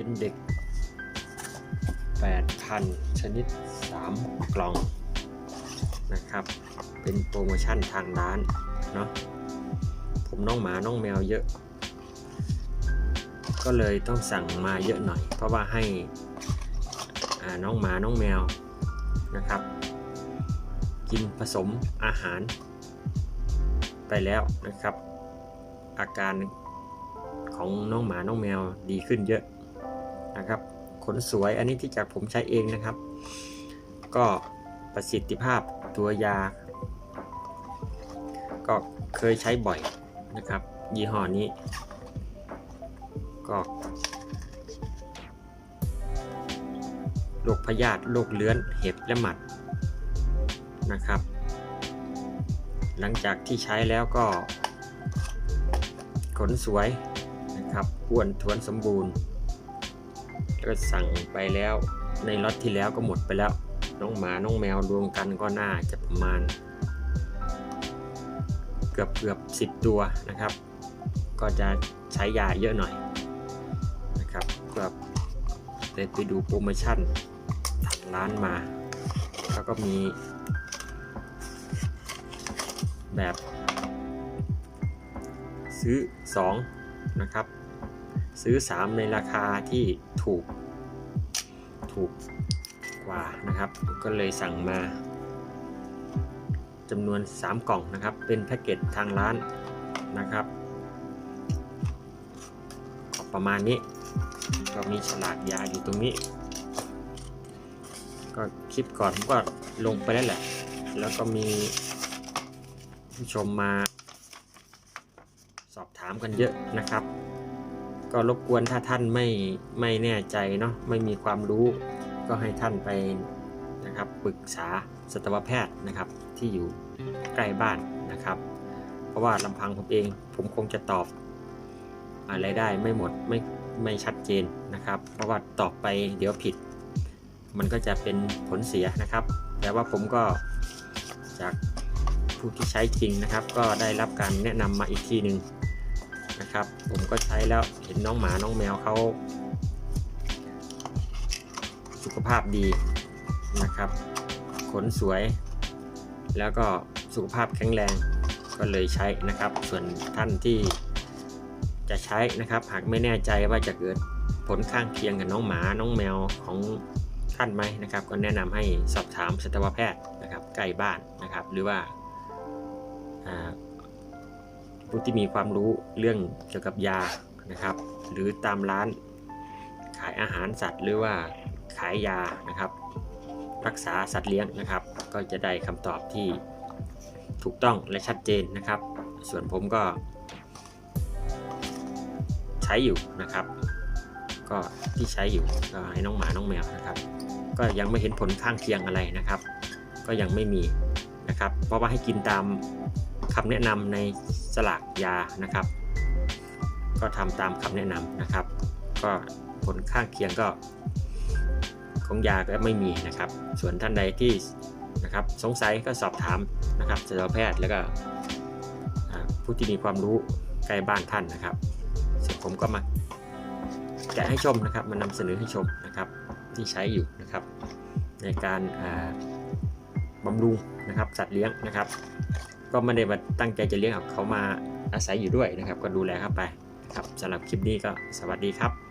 index. 8,000 ชนิด 3 กล่องนะครับ เป็นโปรโมชั่นทางร้านเนาะผมน้องหมาน้องแมวเยอะ ก็เลยต้องสั่งมาเยอะหน่อย เพราะว่าให้น้องหมาน้องแมวนะครับ กินผสมอาหารไปแล้วนะครับ อาการของน้องหมาน้องแมวดีขึ้นเยอะนะครับ ขนสวยอันนี้ที่จากผมใช้เองนะครับ ก็ประสิทธิภาพตัวยา ก็เคยใช้บ่อยนะครับ ยี่ห้อนี้ ก็โรคพยาธิโรคเลื้อนเห็บและหมัดนะครับ หลังจากที่ใช้แล้วก็ ขนสวยนะครับอ้วนทวนสมบูรณ์ ก็สั่งไปแล้วในล็อตที่แล้วก็หมดไปแล้ว น้องหมาน้องแมวรวมกันก็น่าจะประมาณ เกือบเกือบสิบตัวนะครับ ก็จะใช้ยาเยอะหน่อยนะครับก็เลยไปดูโปรโมชั่นทางร้านมาแล้วก็มีแบบซื้อ 2 นะครับ ซื้อ 3 ในราคาที่ถูกถูกกว่านะครับ ก็เลยสั่งมาจำนวน 3 กล่องนะครับ เป็นแพ็กเกจทางร้านนะครับ ประมาณนี้ ก็มีฉลากยาอยู่ตรงนี้ ก็คลิปก่อนผมก็ลงไปแล้วแหละ แล้วก็มีผู้ชมมา สอบถามกันเยอะนะครับ ก็รบกวนถ้าท่านไม่ไม่แน่ใจเนาะไม่มีความรู้ ก็ให้ท่านไปนะครับปรึกษาสัตวแพทย์นะครับที่อยู่ใกล้บ้านนะครับ เพราะว่าลำพังผมเองผมคงจะตอบอะไรได้ไม่หมดไม่ไม่ชัดเจนนะครับ เพราะว่าตอบไปเดี๋ยวผิด มันก็จะเป็นผลเสียนะครับ แต่ว่าผมก็จากผู้ที่ใช้จริงนะครับ ก็ได้รับการแนะนำมาอีกทีหนึ่ง นะครับ ผมก็ใช้แล้วเห็นน้องหมาน้องแมวเขาสุขภาพดีนะครับ ขนสวย แล้วก็สุขภาพแข็งแรงก็เลยใช้นะครับ ส่วนท่านที่จะใช้นะครับหากไม่แน่ใจว่าจะเกิดผลข้างเคียงกับน้องหมาน้องแมวของท่านไหมนะครับ ก็แนะนำให้สอบถามสัตวแพทย์นะครับใกล้บ้านนะครับ หรือว่า ผู้ที่มีความรู้เรื่องเกี่ยวกับยานะครับ หรือตามร้านขายอาหารสัตว์หรือว่าขายยานะครับ รักษาสัตว์เลี้ยงนะครับ ก็จะได้คำตอบที่ถูกต้องและชัดเจนนะครับ ส่วนผมก็ ใช้อยู่นะครับ ก็ที่ใช้อยู่ก็ให้น้องหมาน้องแมวนะครับ ก็ยังไม่เห็นผลข้างเคียงอะไรนะครับ ก็ยังไม่มีนะครับ เพราะว่าให้กินตาม คำแนะนำในสลากยานะครับ ก็ทำตามคำแนะนำนะครับ ก็ผลข้างเคียงก็ของยาก็ไม่มีนะครับ ส่วนท่านใดที่นะครับสงสัยก็สอบถามนะครับสัตแพทย์แล้วก็ผู้ที่มีความรู้ใกล้บ้านท่านนะครับสร็จผมก็มาแกะให้ชมนะครับมานำเสนอให้ชมนะครับ ที่ใช้อยู่นะครับ ในการอ่ารุงนะครับ สัตว์เลี้ยงนะครับ ก็ไม่ได้มาตั้งใจจะเลี้ยงเขามาอาศัยอยู่ด้วยนะครับ ก็ดูแลเข้าไปครับสำหรับคลิปนี้ก็สวัสดีครับ